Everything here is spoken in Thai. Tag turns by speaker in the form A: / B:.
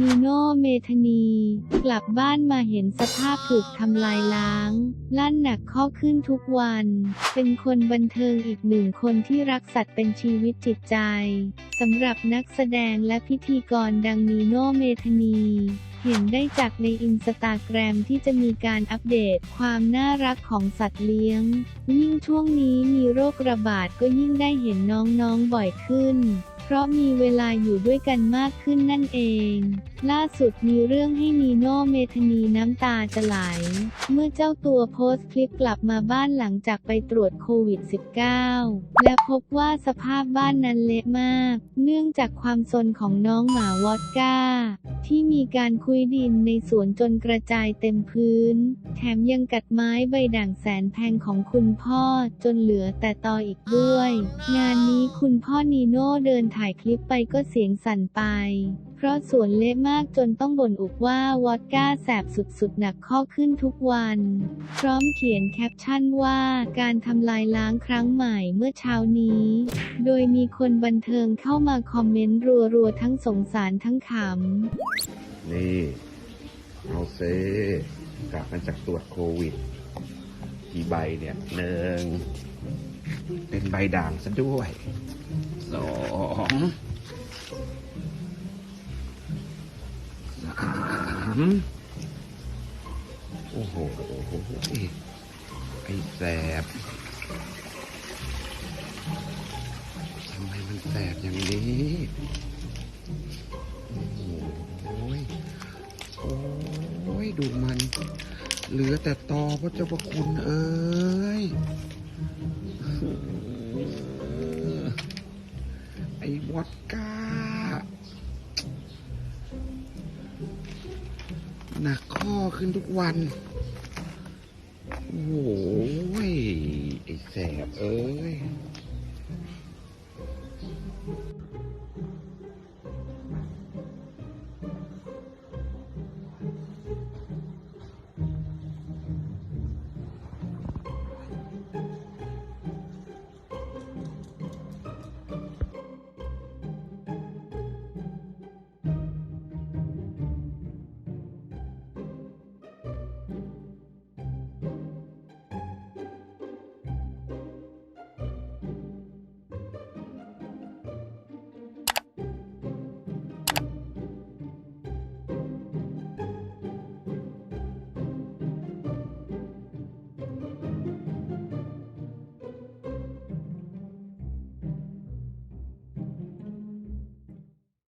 A: นีโน่เมธานี กลับบ้านมาเห็นสภาพถูกทำลายล้าง ลั่นหนักข้อขึ้นทุกวัน เป็นคนบันเทิงอีกหนึ่งคนที่รักสัตว์เป็นชีวิตจิตใจสำหรับนักแสดงและพิธีกรดังนีโน่เมธานีเห็นได้จากในอินสตาแกรมที่จะมีการอัปเดตความน่ารักของสัตว์เลี้ยง ยิ่งช่วงนี้มีโรคระบาดก็ยิ่งได้เห็นน้องๆบ่อยขึ้น เพราะมีเวลาอยู่ด้วยกันมากขึ้นนั่นเอง ล่าสุดมีเรื่องให้นีโน่เมธนีน้ำตาจะไหล เมื่อเจ้าตัวโพสต์คลิปกลับมาบ้านหลังจากไปตรวจโควิด -19 และพบว่าสภาพบ้านนั้นเละมาก เนื่องจากความซนของน้องหมาวอดก้า ที่มีการคุยดินในสวนจนกระจายเต็มพื้น แถมยังกัดไม้ใบด่างแสนแพงของคุณพ่อจนเหลือแต่ตออีกด้วย งานนี้คุณพ่อนีโน่เดินถ่ายคลิปไปก็เสียงสั่นไป เพราะสวนเละมากจนต้องบ่นอุบว่าวอดก้าแสบสุดๆ หนักข้อขึ้นทุกวัน พร้อมเขียนแคปชั่นว่าการทำลายล้างครั้งใหม่เมื่อเช้านี้ โดยมีคนบันเทิงเข้ามาคอมเมนต์รัวๆ ทั้งสงสารทั้งขำ
B: นี่ เอาเซกลับมาจากตรวจโควิด กี่ใบเนี่ยหนึ่ง เป็นใบด่างซะด้วยสองสามโอ้โหไอ้แสบทำไมมันแสบอย่างนี้โอ้โหโอ้ยดูมัน เหลือแต่ตอพระเจ้าพระคุณเอ้ย ไอ้วอดก้า หนักข้อขึ้นทุกวัน โอ้ยไอ้แสบเอ้ย